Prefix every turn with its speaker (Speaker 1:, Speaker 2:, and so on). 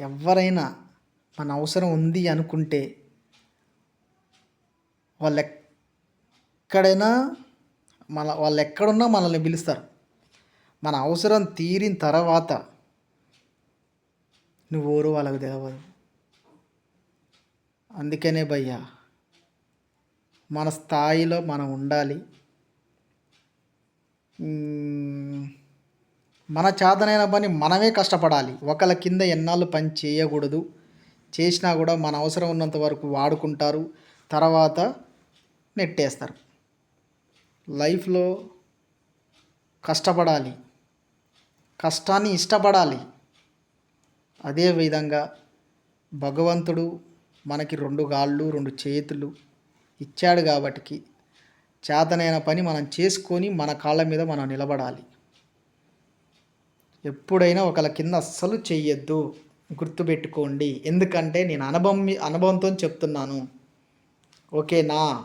Speaker 1: ఎవరైనా మన అవసరం ఉంది అనుకుంటే వాళ్ళు ఎక్కడైనా మన వాళ్ళు ఎక్కడున్నా మనల్ని పిలుస్తారు. మన అవసరం తీరిన తర్వాత నువ్వు ఊరు వాళ్ళకు తెలవదు. అందుకనే భయ్యా మన స్థాయిలో మనం ఉండాలి. మన చేతనైన పని మనమే కష్టపడాలి. ఒకళ్ళ కింద ఎన్నాళ్ళు పని చేయకూడదు. చేసినా కూడా మన అవసరం ఉన్నంత వరకు వాడుకుంటారు. తర్వాత నెట్టేస్తారు. లైఫ్లో కష్టపడాలి. కష్టాన్ని ఇష్టపడాలి. అదే విధంగా భగవంతుడు మనకి రెండు గాళ్ళు రెండు చేతులు ఇచ్చాడు కాబట్టికి చేతనైన పని మనం చేసుకొని మన కాళ్ళ మీద మనం నిలబడాలి. ఎప్పుడైనా ఒకళ్ళ కింద అస్సలు చెయ్యొద్దు. గుర్తుపెట్టుకోండి. ఎందుకంటే నేను అనుభవం అనుభవంతో చెప్తున్నాను. ఓకేనా?